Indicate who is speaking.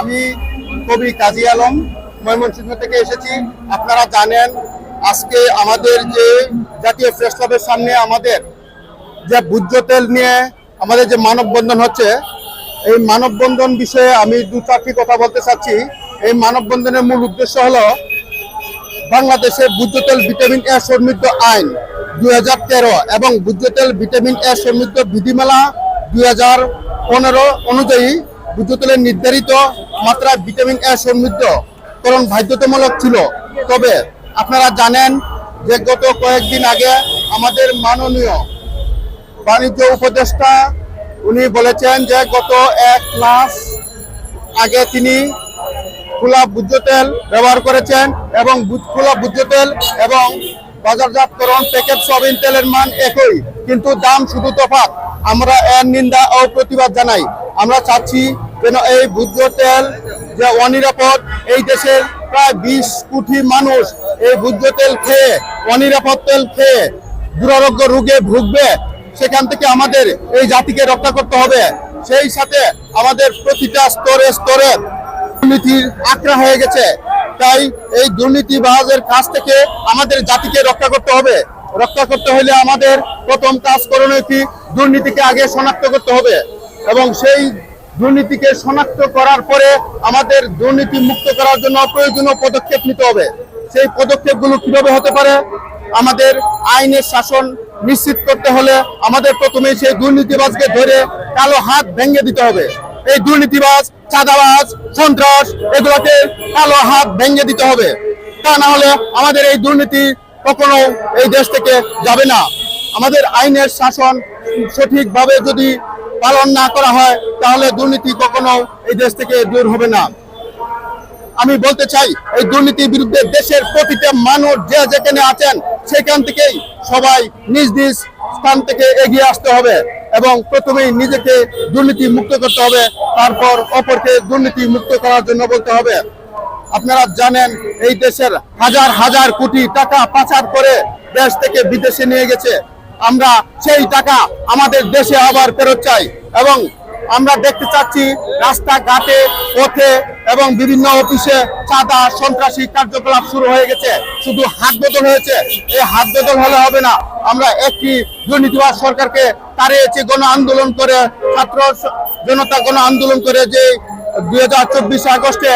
Speaker 1: আমি কবি কাজী আলম ময়মনসিংহ থেকে এসেছি। আপনারা জানেন আজকে আমাদের যে জাতীয় প্রেস ক্লাবের সামনে আমাদের যে ভোজ্য তেল নিয়ে আমাদের যে মানববন্ধন হচ্ছে, এই মানববন্ধন বিষয়ে আমি দু চারটি কথা বলতে চাচ্ছি। এই মানববন্ধনের মূল উদ্দেশ্য হলো বাংলাদেশে ভোজ্য তেল ভিটামিন এ সমৃদ্ধ আইন দু হাজার তেরো এবং ভোজ্য তেল ভিটামিন এ সমৃদ্ধ বিধিমালা দুই হাজার পনেরো অনুযায়ী ভোজ্য তেলের নির্ধারিত মাত্রা ভিটামিন এ সমৃদ্ধ। করণ বাধ্যতামূলক ছিল। তবে আপনারা জানেন যে গত কয়েকদিন আগে আমাদের মাননীয় বাণিজ্য উপদেষ্টা, উনি বলেছেন যে গত এক মাস আগে তিনি খোলা ভোজ্য তেল ব্যবহার করেছেন এবং খোলা ভোজ্য তেল এবং বাজারজাতকরণ প্যাকেট সয়াবিন তেলের মান একই। কিন্তু দাম শুধু তফাৎ। আমরা এর নিন্দা ও প্রতিবাদ জানাই। আমরা চাচ্ছি যেন এই ভোজ্য তেল যে অনিরাপদ, এই দেশের প্রায় বিশ কোটি মানুষ এই ভোজ্য তেল খেয়ে, অনিরাপদ তেল খেয়ে দুরারোগ্য রোগে ভুগবে, সেখান থেকে আমাদের এই জাতিকে রক্ষা করতে হবে। সেই সাথে আমাদের প্রতিটা স্তরে স্তরে দুর্নীতির আক্রা হয়ে গেছে। তাই এই দুর্নীতিবাজের কাছ থেকে আমাদের জাতিকে রক্ষা করতে হবে। রক্ষা করতে হলে আমাদের প্রথম কাজ করণীয় দুর্নীতিকে আগে শনাক্ত করতে হবে। এবং সেই দুর্নীতিকে শনাক্ত করার পরে আমাদের দুর্নীতি মুক্ত করার জন্য প্রয়োজনীয় পদক্ষেপ নিতে হবে। সেই পদক্ষেপগুলো কীভাবে হতে পারে? আমাদের আইনের শাসন নিশ্চিত করতে হলে আমাদের প্রথমে সেই দুর্নীতিবাজকে ধরে কালো হাত ভেঙে দিতে হবে। এই দুর্নীতিবাজ, চাঁদাবাজ, সন্ত্রাস, এগুলোকে কালো হাত ভেঙে দিতে হবে। তা না হলে আমাদের এই দুর্নীতি কখনো এই দেশ থেকে যাবে না। আমাদের আইনের শাসন সঠিকভাবে যদি পালন না করা হয়, তাহলে দুর্নীতি কখনো এই দেশ থেকে দূর হবে না। আমি বলতে চাই, এই দুর্নীতির বিরুদ্ধে দেশের প্রতিটা মানুষ যে যেখানে আছেন, সেখান থেকেই সবাই নিজ নিজ স্থান থেকে এগিয়ে আসতে হবে এবং প্রথমেই নিজেকে দুর্নীতি মুক্ত করতে হবে, তারপর অপরকে দুর্নীতি মুক্ত করার জন্য বলতে হবে। আপনারা জানেন, এই দেশের হাজার হাজার কোটি টাকা পাচার করে দেশ থেকে বিদেশে নিয়ে গেছে। আমরা সেই টাকা আমাদের দেশে আবার ফেরত চাই এবং আমরা দেখতে চাচ্ছি রাস্তাঘাটে, পথে এবং বিভিন্ন অফিসে চাঁদা, সন্ত্রাসী কার্যকলাপ শুরু হয়ে গেছে। শুধু হাত বদল হয়েছে, এই হাত বদল হলে হবে না। আমরা একটি দুর্নীতিবাদ সরকারকে তাড়িয়েছে, গণ আন্দোলন করে, ছাত্র জনতা গণ আন্দোলন করে যে দুই হাজার চব্বিশে আগস্টে